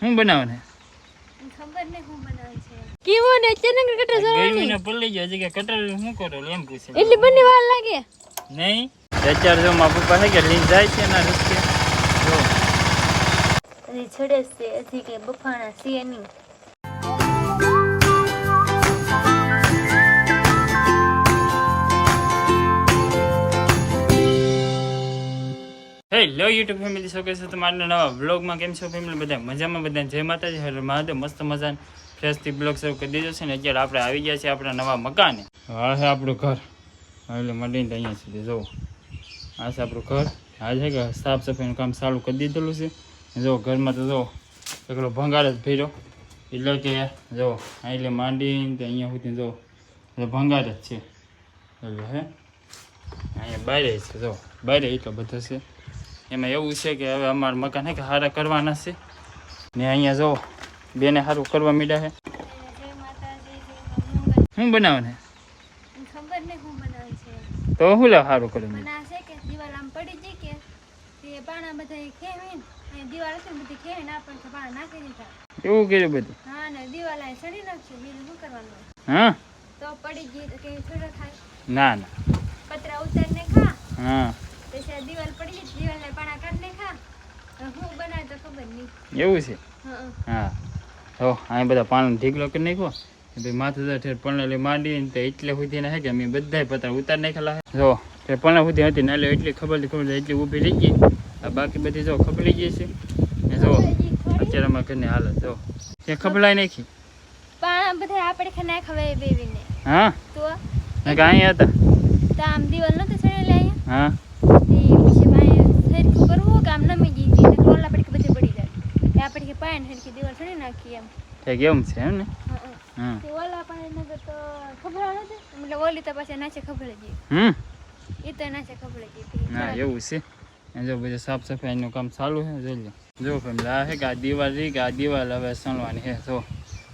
શું બનાવને? ખબર નહીં હું બનાવે છે. કેવો ને અચાનક કટર પલ્લી ગયો હજી કે કટર શું કરો એમ પૂછે. એટલે બંને વાર લાગે. નહીં? અત્યારે જો મારા પપ્પા કે લઈને જાય છે એના રસ્તે જો. છડે છે કે બફાણા છે નહીં. હેલો યુટ્યુબ ફેમિલી શો છે તમારા નવા બ્લોગમાં કેમ છો ફેમિલી બધા મજામાં? બધા જય માતાજી. હરે મહાદેવ. મસ્ત મજાને. ફ્રેશથી બ્લોગ શરૂ કરી દીધો છે ને અત્યારે આપણે આવી ગયા છીએ આપણા નવા મકાને. હા છે આપણું ઘર. એટલે માંડીને અહીંયા સુધી. જુઓ. આ છે આપણું ઘર. આ છે કે સાફ સફાઈનું કામ ચાલુ કરી દીધેલું છે. જો ઘરમાં તો જો એકલો ભંગાર જ ભર્યો. એટલે કે જો એટલે માંડીને અહીંયા સુધી જો એટલે ભંગાર જ છે. એટલે હે, અહીંયા બારે છે. જો બારે એટલો બધો છે. એમાં એવું છે કે હવે અમારા મકાન કે સારા કરવાના છે. ને અહીંયા જો બેને સારું કરવા મીડા છે શું બનાવવાને નહીં હું બનાવે તો શું લાવ સારું કરું એવું કર્યું બધું? હા? ને દિવાલ અહીં સડી નાખશું બીજું શું કરવાનું હા તો પડી ગઈ તો કેવી થાય. ના ના. પતરા ઉતારીને ખા. હા. પછી આ દિવાલ પડી ગઈ દિવાલને પાણા કાઢને ખા હું બનાવે તો ખબર નહીં. એવું છે? હા તો અહીં બધા પાણી ઢીકલો કરી નાખ્યો. ભાઈ માથું ઠેર પણેલી માંડીને તો એટલે સુધી હે કે અમે બધા પતરા ઉતાર નાખેલા જો તે પણે સુધી હતી ને એટલે ખબર ખબર એટલી ઊભી રહી ગઈ. આ બાકી બધી જો ખબરી ગઈ છે. ને જો અત્યારે અમારા ઘરની હાલત જો. તે ખબલાઈ નાખી. પાણા બધા આપણે ખા હા? તો? ને હતા? તો આમ દિવાલ નતો ચડેલા અહીંયા? હા. સરખું કરવું કે આમ નમી હતી ને ટોલા પડી બધે પડી જાય. તે આપણે કે પાય ને સરખી દીવાલ ચડી નાખી એમ. તે કેમ છે એમ ને? હા, તે ઓલા પણ નગર તો ખબર નથી એટલે ઓલી તો પાછી નાચે ખબર જ હમ? એ તો નાચે ખબર જ ના એવું છે. જો બધું સાફ સફાઈનું કામ ચાલુ છે જોઈ લો જો ફેમિલી આ છે કે આ દિવાલ રહી કે આ દિવાલ હવે સણવાની છે જો.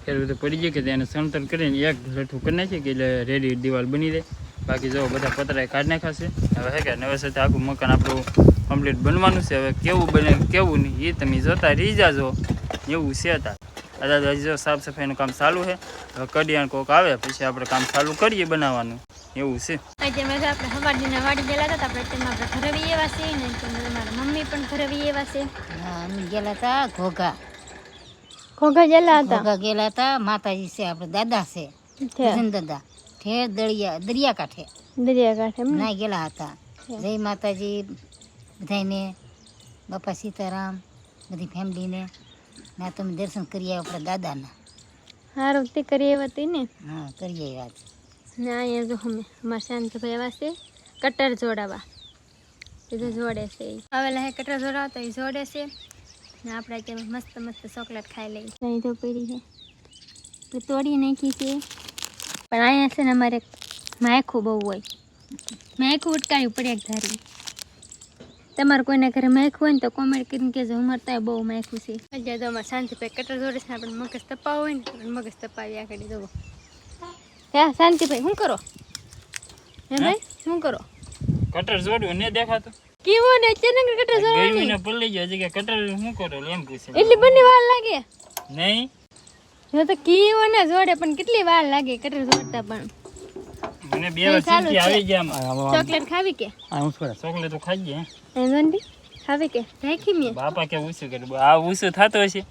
ફેર બધું પડી ગયું કે તેને સણતર કરીને એક લઠ્ઠું કરી નાખીએ કે એટલે રેડી દિવાલ બની જાય. બાકી જો બધા પતરા કાઢી નાખાશે હવે હે કે નવે સાથે આખું મકાન આપણું કમ્પ્લીટ બનવાનું છે. હવે કેવું બને કેવું નહીં એ તમે જોતા રહી જાજો. એવું છે તાર દાદા હજી જો સાફ સફાઈનું કામ ચાલુ છે. હવે કડિયાણ કોક આવે પછી આપણે કામ ચાલુ કરીએ બનાવવાનું. એવું છે. આજે મેં આપણે હવાડીના વાડી ગયેલા હતા આપણે તેમાં આપણે ઘરે બી એવા છે ને મારા મમ્મી પણ ઘરે બી એવા છે. હા, અમે ગયેલા હતા ઘોઘા. ઘોઘા ગયેલા ઘોઘા ગયેલા હતા માતાજી છે આપણે દાદા છે દાદા. ઠેર દરિયા દરિયા કાંઠે દરિયાકાંઠે ના ગયેલા હતા જય માતાજી બધાને બાપા સીતારામ બધી ફેમિલીને ના તમે દર્શન કરી આવ્યા આપણા દાદાના સારું તે કરી એવા હતી ને હા કરી આવ્યા છે. ને અહીંયા જો અમે અમારા શાંતિભાઈ એવા છે કટર જોડાવા એ તો જોડે છે ઈ. આવેલા હે કટર જોડાવા તો એ જોડે છે ને આપણે અત્યારે મસ્ત મસ્ત ચોકલેટ ખાઈ લઈએ અહીં તો પડી છે તો તોડી નાખી છે પણ અહીંયા છે ને અમારે માયખું બહુ હોય. માયખું ઉટકાવી પડે એક ધારી. તમારે કોઈના ઘરે માયખું હોય ને તો કોમેન્ટ કરીને કહેજો. અમારે ત્યાં બહુ માયખું છે. અત્યારે તો અમારે શાંતિભાઈ કટર જોડે છે ને આપણે મગજ તપાવ હોય ને તો આપણે મગજ તપાવી આગળ જવો હે શાંતિભાઈ શું કરો? હે ભાઈ શું કરો? કટર જોડ્યું ને દેખાતું? કેવો ને અચાનક કટર જોવાની. ગરમીને પલ્લી ગયો છે કે કટર શું કરો એમ પૂછે. એટલી બંને વાર લાગે. નહીં? જો તો કીઓ ને જોડે પણ કેટલી વાર લાગે કટર જોડતા પણ. મને બે વાર સીટી આવી ગયા ચોકલેટ ખાવી કે? ચોકલેટ તો ખાઈ ગયા. એ જોંડી ખાવી કે? રાખી મે. બાપા કે ઉસુ કે આ ઉસુ થાતો હશે.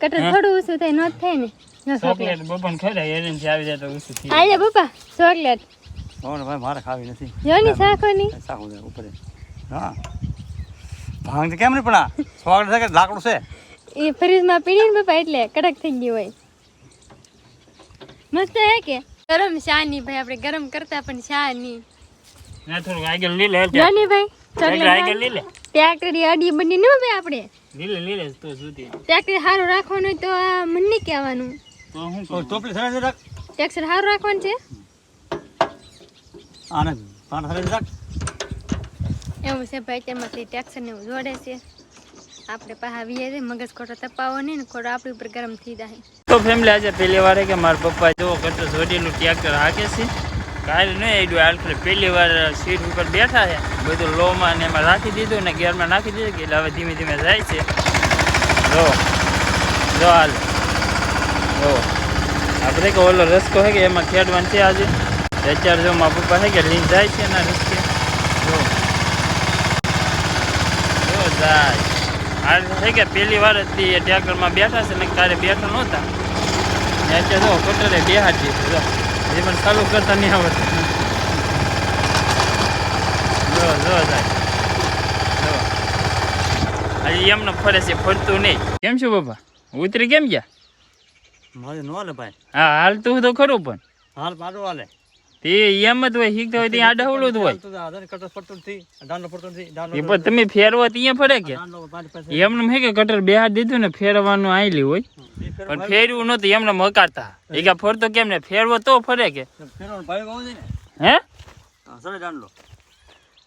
કટર થોડું ઉસુ થાય ન થાય ને. ચોકલેટ. ચોકલેટ બપન ખરા જે આવી જાય તો ઉસુ થઈ આલે પપ્પા ચોકલેટ. ભાઈ મારે ખાવી નથી. જો ની સાખો ઉપર. હા. ભાંગ કેમ નહીં પણ આ? સ્વાગત છે કે લાકડું છે? એ ફ્રીજમાં પીડી ને પપ્પા એટલે કડક થઈ ગયું હોય. મસ્ત હે કે? ગરમ શા ની ભાઈ આપણે ગરમ કરતા પણ શા ની. ના થોડું આગળ લીલે જાની ભાઈ આગળ ચોકલેટ આગળ લીલે ટ્રેક્ટરી અડી બની નો ભાઈ આપણે? લીલે લીલે તો સુધી. ટેકરી સારું રાખવાનું તો આ મને નહીં કહેવાનું. તો હું તો ટોપલી સરસ રાખ. ટ્રેક્ટર સારું રાખવાનું છે? આને પાણી સરે રાખ. એવું છે ભાઈ તેમાંથી ટેક્સર ને એવું જોડે છે. આપણે પાછા વીએ છે મગજ ખોટો તપાવો નહીં ને ખોટો આપણી ઉપર ગરમ થઈ જાય. તો ફેમિલી આજે પહેલી વાર કે મારા પપ્પા જો કરતો જોડેલું ટ્રેક્ટર હાકે છે. કાલે નહીં આવ્યું હાલ ખરે પહેલી વાર સીટ ઉપર બેઠા છે. બધું લોમાં ને એમાં રાખી દીધું ને ગેરમાં નાખી દીધું કે હવે ધીમે ધીમે જાય છે. જો જો હાલ. જો. આપણે કે ઓલો રસ્કો છે કે એમાં ખેડવાનું છે આજે. અત્યારે જો મારા પપ્પા છે કે લીન જાય છે એના રસ્તે. જો જાય. આ છે કે પહેલી વાર જ એ ટ્રેક્ટરમાં બેઠા છે ને તારે બેઠા નહોતા. અત્યારે જો કટરે બે હાજી જો પણ ચાલુ કરતા નહીં આવડે જો જો સાહેબ જો. હજી એમને ફરે છે ફરતું નહીં. કેમ છું બાપા? ઉતરી કેમ ગયા? મારે નો હાલે ભાઈ. હા હાલતું તો ખરું પણ. હાલ પાડો હાલે. તે એમ જ હોય શીખતા હોય ત્યાં આડાવડું જ હોય. પણ તમે ફેરવો ત્યાં ફરે કે? એમને હે કે કટર બેહાડ દીધું ને ફેરવાનું આયલી હોય. પણ ફેરવું નહોતું એમને મકાતા એ કે ફરતો કેમ ને? ફેરવો તો ફરે કે. હે? દાંડલો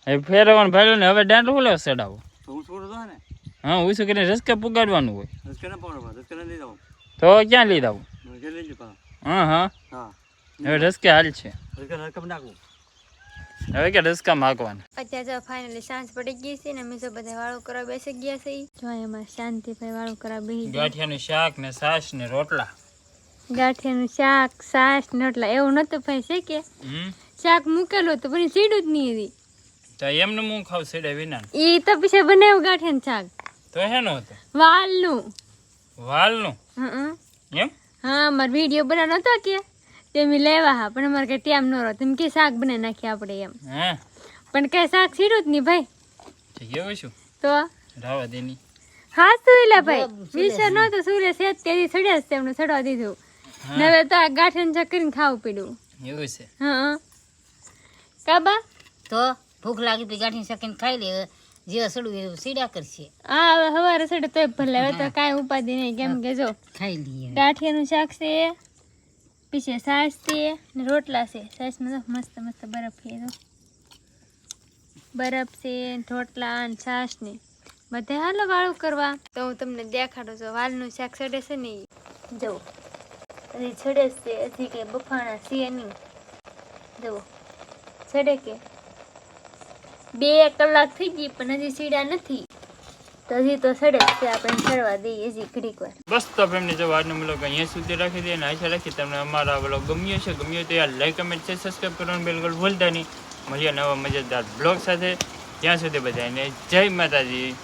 એ ફેરવાનું ભાઈ ને હવે દાંડો હું લેવો સડાવો હું હા શું કરીને રસ્કે પુગાડવાનું હોય? તો ક્યાં લઈ રસ્કે લઈ હા હા. હા. હવે રસ્કે હાલ છે. હવે કે રસ્કા માગવાના અત્યારે જો ફાઇનલી સાંજ પડી ગઈ છે ને જો બધા વાળું કરવા બેસી ગયા છે. જો એમાં શાંતિભાઈ વાળો કરવા બેસી ગાંઠિયાનું શાક ને સાસ ને રોટલા. ગાંઠિયાનું શાક સાસ ને રોટલા એવું નતું ભાઈ છે કે? શાક મૂકેલું હતું પણ સીડું જ નહીં હતી. તો એમને હું ખાવ સીડે વિના એ તો પછી બનાવ્યું ગાંઠિયાનું શાક. તો હેનો હતું? વાલનું. વાલનું? હં. એમ? હા મારે વીડિયો બનાવવાનો હતો કે? તે મેં લેવા હા પણ અમારે કઈ ટાઈમ ન રહો. તેમ કે શાક બનાવી નાખીએ આપણે એમ. હે? પણ કઈ શાક સીડું જ નહીં ભાઈ. તો કેવું છું તો? રાવા દેની. હા એલા ભાઈ. વિચાર નહોતો સૂર્ય છે તેથી સડ્યા છે તેમણે સડવા દીધું. ને હવે તો આ ગાંઠિયાનું ચકરીને ખાવું પડ્યું. એવું છે. હા કાબા? તો ભૂખ લાગી તો ગાંઠી શકીને ખાઈ લે જેવા સડું એવું સીડા કરશે. હા હવે સવારે સડે તોય ભલે હવે તો કાંઈ ઉપાધિ નહીં. કેમ કે જો ખાઈ લઈએ. ગાંઠિયાનું શાક છે પીછે સાસ છે ને રોટલા છે. સાસમાં મસ્ત મસ્ત બરફ છે બરફ છે રોટલા ને છાશ ને. બધે હાલો વાળું કરવા. તો હું તમને દેખાડું છું, વાલનું શાક સડે છે ને. જુઓ. હજી છડે છે, હજી કે બફાણા છે નહીં. જુઓ. છડે કે? બે કલાક થઈ ગઈ, પણ હજી સીડા નથી. તો હજી તો સડે છે સુધી રાખી દઈએ અને આશા રાખી તમને અમારા બ્લોગ ગમ્યો છે ગમ્યો તો યાર લાઈક કમેન્ટ છે સબસ્ક્રાઈબ કરવાનું બિલકુલ ભૂલતા નહીં. મળીએ નવા મજેદાર બ્લોગ સાથે. ત્યાં સુધી બધાને જય માતાજી.